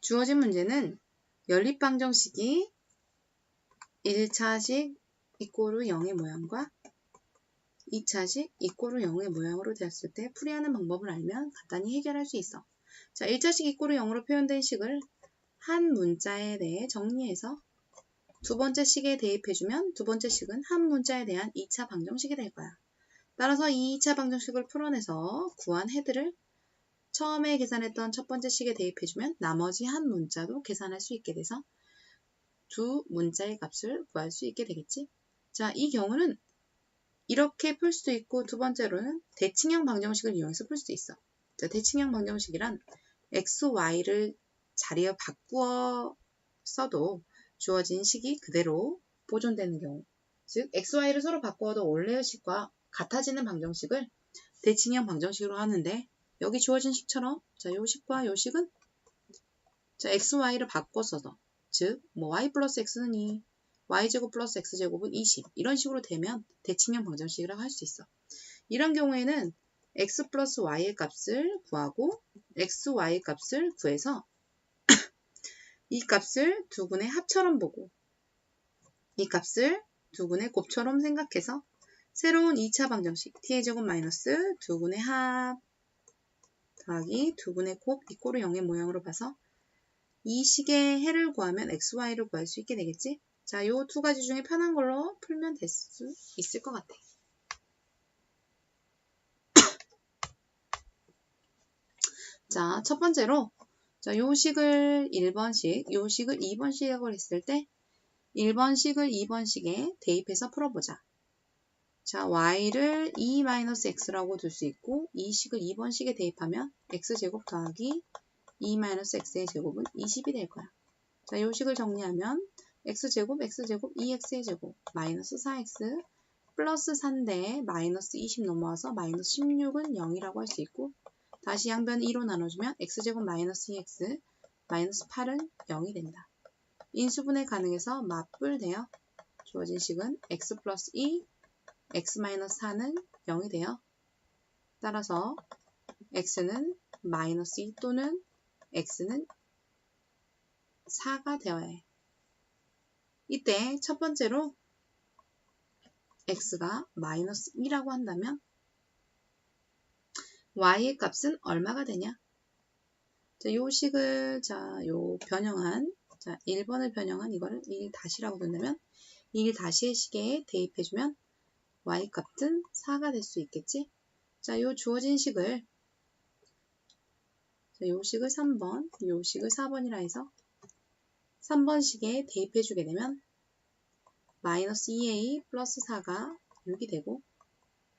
주어진 문제는 연립방정식이 1차식 이꼬르 0의 모양과 2차식 이꼬르 0의 모양으로 되었을 때 풀이하는 방법을 알면 간단히 해결할 수 있어. 자, 1차식 이꼬르 0으로 표현된 식을 한 문자에 대해 정리해서 두 번째 식에 대입해주면 두 번째 식은 한 문자에 대한 2차 방정식이 될 거야. 따라서 이 2차 방정식을 풀어내서 구한 헤드를 처음에 계산했던 첫 번째 식에 대입해주면 나머지 한 문자도 계산할 수 있게 돼서 두 문자의 값을 구할 수 있게 되겠지. 자, 이 경우는 이렇게 풀 수도 있고 두 번째로는 대칭형 방정식을 이용해서 풀 수도 있어. 자, 대칭형 방정식이란 x, y를 자리에 바꾸어 써도 주어진 식이 그대로 보존되는 경우 즉 x, y를 서로 바꾸어도 원래의 식과 같아지는 방정식을 대칭형 방정식으로 하는데 여기 주어진 식처럼 자, 요 식과 요 식은 자, x, y를 바꿔서도 즉, 뭐 y 플러스 x는 2, y제곱 플러스 x제곱은 20 이런 식으로 되면 대칭형 방정식이라고 할 수 있어. 이런 경우에는 x 플러스 y의 값을 구하고 x, y 값을 구해서 이 값을 두 분의 합처럼 보고 이 값을 두 분의 곱처럼 생각해서 새로운 2차 방정식 t의 제곱 마이너스 두 분의 합 더하기 두 분의 곱 이꼬르 0의 모양으로 봐서 이 식의 해를 구하면 xy를 구할 수 있게 되겠지? 자, 요 두 가지 중에 편한 걸로 풀면 될 수 있을 것 같아. 자, 첫 번째로 자, 요 식을 1번식, 요 식을 2번식이라고 했을 때 1번식을 2번식에 대입해서 풀어보자. 자, y를 2-x라고 둘 수 있고 이 식을 2번 식에 대입하면 x제곱 더하기 2-x의 제곱은 20이 될 거야. 자, 요 식을 정리하면 x제곱, x제곱, 2x의 제곱, 마이너스 4x, 플러스 4인데 마이너스 20 넘어와서 마이너스 16은 0이라고 할 수 있고 다시 양변 2로 나눠주면 x제곱 마이너스 2x, 마이너스 8은 0이 된다. 인수분해 가능해서 맞불되어 주어진 식은 x 플러스 2, x 마이너스 4는 0이 되어 따라서 x는 마이너스 2 또는 x는 4가 되어야 해. 이때 첫 번째로 x가 마이너스 2라고 한다면 y의 값은 얼마가 되냐? 자, 요 식을 자, 요 변형한 자, 1번을 변형한 이거를 1 다시라고 된다면 1 다시의 식에 대입해 주면 y 값은 4가 될 수 있겠지? 자, 요 주어진 식을 자, 요 식을 3번, 요 식을 4번이라 해서 3번 식에 대입해 주게 되면 마이너스 2a 플러스 4가 6이 되고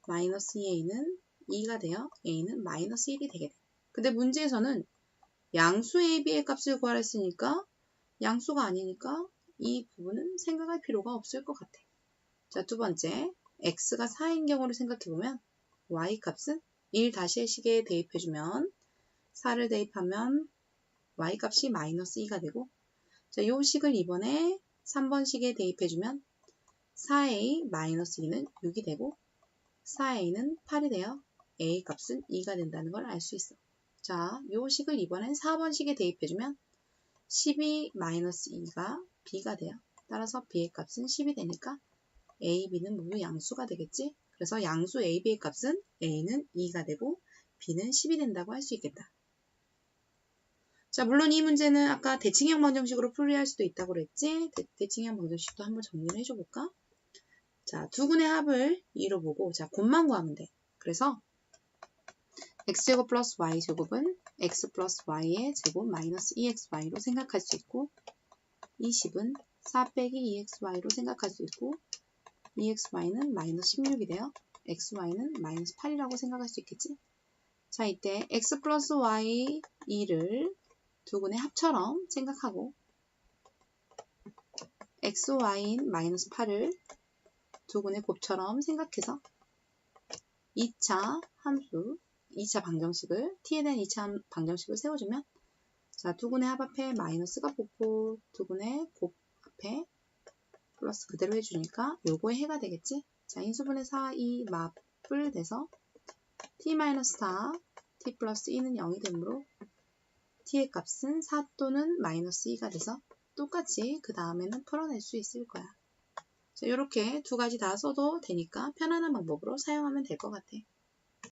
마이너스 2a는 2가 되어 a는 마이너스 1이 되게 돼. 근데 문제에서는 양수 a, b의 값을 구하라 했으니까 양수가 아니니까 이 부분은 생각할 필요가 없을 것 같아. 자, 두 번째, x가 4인 경우를 생각해보면 y 값은 1 다시의 식에 대입해주면 4를 대입하면 y값이 마이너스 2가 되고 자, 요 식을 이번에 3번 식에 대입해주면 4a 마이너스 2는 6이 되고 4a는 8이 되어 a 값은 2가 된다는 걸 알 수 있어. 자, 요 식을 이번엔 4번 식에 대입해주면 12 마이너스 2가 b가 돼요. 따라서 b의 값은 10이 되니까 a, b는 모두 양수가 되겠지? 그래서 양수 a, b의 값은 a는 2가 되고 b는 10이 된다고 할 수 있겠다. 자, 물론 이 문제는 아까 대칭형 방정식으로 풀이할 수도 있다고 그랬지? 대, 칭형 방정식도 한번 정리를 해줘볼까? 자, 두 군의 합을 2로 보고, 자, 곱만 구하면 돼. 그래서 x제곱 플러스 y제곱은 x 플러스 y의 제곱 마이너스 2xy로 생각할 수 있고 20은 4 빼기 2xy로 생각할 수 있고 2xy는 마이너스 16이 되어 xy는 마이너스 8이라고 생각할 수 있겠지? 자, 이때 x 플러스 y 2를 두 군의 합처럼 생각하고 x, y인 마이너스 8을 두 군의 곱처럼 생각해서 2차 함수, 2차 방정식을 t에 대한 2차 방정식을 세워주면 자, 두 군의 합 앞에 마이너스가 붙고 두 군의 곱 앞에 플러스 그대로 해주니까 요거의 해가 되겠지? 자, 인수분의 4, 2 맞불 돼서 t-4, t 플러스 2는 0이 되므로 t의 값은 4 또는 마이너스 2가 돼서 똑같이 그 다음에는 풀어낼 수 있을 거야. 자, 이렇게 두 가지 다 써도 되니까 편안한 방법으로 사용하면 될 것 같아.